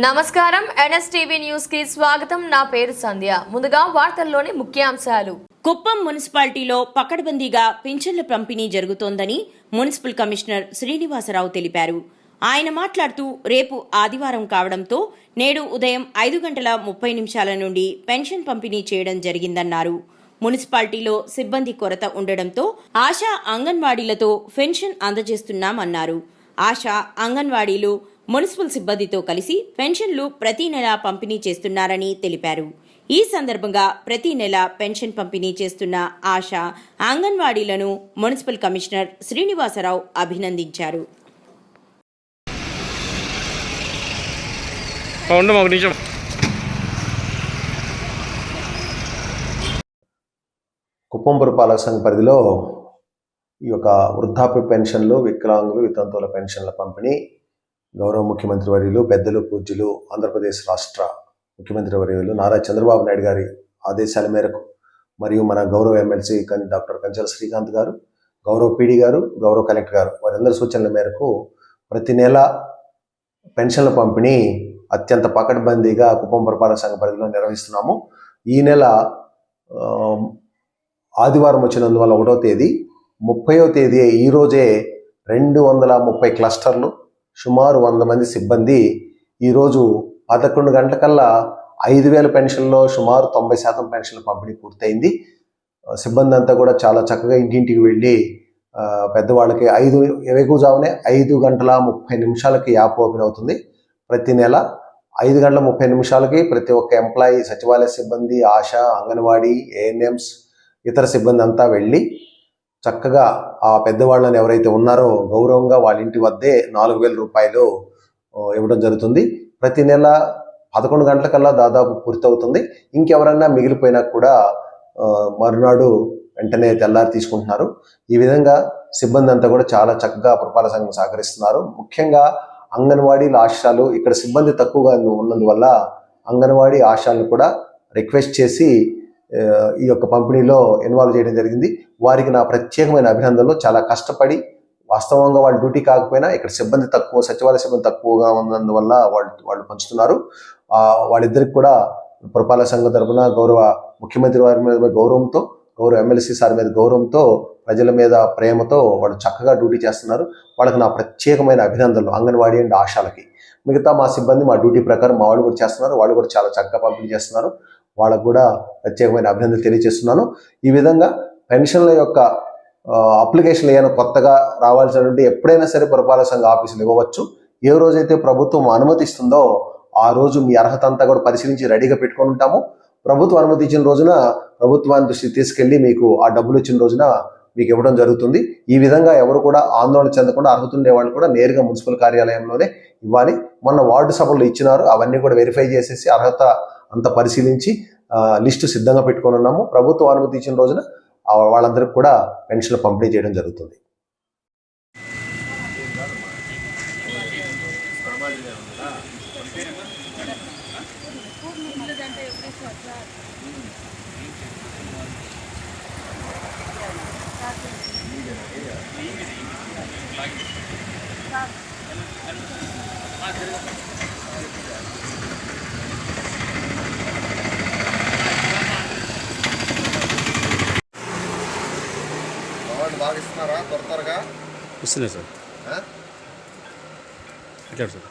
నమస్కారం. ఎన్ఎస్టీవీ న్యూస్కి స్వాగతం. నా పేరు సంధ్య. ముందుగా వార్తల్లోని ముఖ్యాంశాలు. కుప్పం మున్సిపాలిటీలో పకడ్బందీగా పింఛన్ల పంపిణీ జరుగుతోందని మున్సిపల్ కమిషనర్ శ్రీనివాసరావు తెలిపారు. ఆయన మాట్లాడుతూ రేపు ఆదివారం కావడంతో నేడు ఉదయం ఐదు గంటల ముప్పై నిమిషాల నుండి పెన్షన్ పంపిణీ చేయడం జరిగిందన్నారు. మున్సిపాలిటీలో సిబ్బంది కొరత ఉండడంతో ఆశా అంగన్వాడీలతో పెన్షన్ అందజేస్తున్నామన్నారు. ఆశా అంగన్వాడీలు మున్సిపల్ సిబ్బందితో కలిసి పెన్షన్లు ప్రతి నెల పంపిణీ చేస్తున్నారని తెలిపారు. ఈ సందర్భంగా ప్రతి నెల పెన్షన్ పంపిణీ చేస్తున్న ఆశా అంగన్వాడీలను మున్సిపల్ కమిషనర్ శ్రీనివాసరావు అభినందించారు. కుప్పం పురపాలక సంఘ పరిధిలో ఈ యొక్క వృద్ధాప్య పెన్షన్లు వికలాంగులు వితంతువుల పెన్షన్ల పంపిణీ గౌరవ ముఖ్యమంత్రి వర్యులు పెద్దలు పూజ్యులు ఆంధ్రప్రదేశ్ రాష్ట్ర ముఖ్యమంత్రి వర్యులు నారా చంద్రబాబు నాయుడు గారి ఆదేశాల మేరకు మరియు మన గౌరవ ఎమ్మెల్సీ డాక్టర్ కంచల శ్రీకాంత్ గారు గౌరవ పీడి గారు గౌరవ కలెక్టర్ గారు వారందరి సూచనల మేరకు ప్రతి నెల పెన్షన్ల పంపిణీ అత్యంత పకడ్బందీగా కుప్పం పురపాలక సంఘ పరిధిలో నిర్వహిస్తున్నాము. ఈ నెల ఆదివారం వచ్చినందువల్ల ఒకటో తేదీ ముప్పయో తేదీ ఈరోజే రెండు వందల ముప్పై క్లస్టర్లు సుమారు వంద మంది సిబ్బంది ఈరోజు పదకొండు గంటలకల్లా ఐదు వేల పెన్షన్లో సుమారు తొంభై శాతం పెన్షన్ల పంపిణీ పూర్తయింది. సిబ్బంది అంతా కూడా చాలా చక్కగా ఇంటింటికి వెళ్ళి పెద్దవాళ్ళకి ఐదు వేకుజామునే ఐదు గంటల ముప్పై నిమిషాలకి యాప్ ఓపెన్ అవుతుంది. ప్రతి నెల ఐదు గంటల ముప్పై నిమిషాలకి ప్రతి ఒక్క ఎంప్లాయీ సచివాలయ సిబ్బంది ఆశా అంగన్వాడీ ఏఎన్ఎంస్ ఇతర సిబ్బంది అంతా వెళ్ళి చక్కగా ఆ పెద్దవాళ్ళని ఎవరైతే ఉన్నారో గౌరవంగా వాళ్ళ ఇంటి వద్దే నాలుగు వేల రూపాయలు ఇవ్వడం జరుగుతుంది. ప్రతి నెల పదకొండు గంటలకల్లా దాదాపు పూర్తవుతుంది. ఇంకెవరన్నా మిగిలిపోయినా కూడా మరునాడు వెంటనే తెల్లారి తీసుకుంటున్నారు. ఈ విధంగా సిబ్బంది అంతా కూడా చాలా చక్కగా పురపాలక సంఘం సహకరిస్తున్నారు. ముఖ్యంగా అంగన్వాడీల ఆశాలు ఇక్కడ సిబ్బంది తక్కువగా ఉన్నందువల్ల అంగన్వాడీ ఆశాలను కూడా రిక్వెస్ట్ చేసి ఈ యొక్క పంపిణీలో ఇన్వాల్వ్ చేయడం జరిగింది. వారికి నా ప్రత్యేకమైన అభినందనలు. చాలా కష్టపడి వాస్తవంగా వాళ్ళ డ్యూటీ కాకపోయినా ఇక్కడ సిబ్బంది తక్కువ సచివాలయ సిబ్బంది తక్కువగా ఉన్నందువల్ల వాళ్ళు వాళ్ళు పంచుతున్నారు. వాళ్ళిద్దరికి కూడా పురపాలక సంఘం తరపున గౌరవ ముఖ్యమంత్రి వారి మీద గౌరవంతో గౌరవ ఎమ్మెల్సీ సార్ మీద గౌరవంతో ప్రజల మీద ప్రేమతో వాళ్ళు చక్కగా డ్యూటీ చేస్తున్నారు. వాళ్ళకి నా ప్రత్యేకమైన అభినందనలు అంగన్వాడీ అండ్ ఆశాలకి. మిగతా మా సిబ్బంది మా డ్యూటీ ప్రకారం మా వాళ్ళు కూడా చేస్తున్నారు. వాళ్ళు కూడా చాలా చక్కగా పంపిణీ చేస్తున్నారు. వాళ్ళకు కూడా ప్రత్యేకమైన అభినందనలు తెలియజేస్తున్నాను. ఈ విధంగా పెన్షన్ల యొక్క అప్లికేషన్లు ఏమైనా కొత్తగా రావాల్సినటువంటి ఎప్పుడైనా సరే పురపాలక సంఘ ఆఫీసులు ఇవ్వవచ్చు. ఏ రోజైతే ప్రభుత్వం అనుమతిస్తుందో ఆ రోజు మీ అర్హత అంతా కూడా పరిశీలించి రెడీగా పెట్టుకొని ఉంటాము. ప్రభుత్వం అనుమతి ఇచ్చిన రోజున ప్రభుత్వాన్ని దృష్టికి తీసుకెళ్ళి మీకు ఆ డబ్బులు ఇచ్చిన రోజున మీకు ఇవ్వడం జరుగుతుంది. ఈ విధంగా ఎవరు కూడా ఆందోళన చెందకుండా అర్హత ఉండే వాళ్ళు కూడా నేరుగా మున్సిపల్ కార్యాలయంలోనే ఇవ్వాలి. మొన్న వార్డు సభలు ఇచ్చినారు. అవన్నీ కూడా వెరిఫై చేసేసి అర్హత అంత పరిశీలించి లిస్టు సిద్ధంగా పెట్టుకొని ఉన్నాము. ప్రభుత్వం అనుమతి ఇచ్చిన రోజున వాళ్ళందరికీ కూడా పెన్షన్లు పంపిణీ చేయడం జరుగుతుంది వాళ్ళు బాగా ఇస్తున్నారా? త్వర త్వరగా వస్తున్నాయి సార్? ఎట్లా సార్.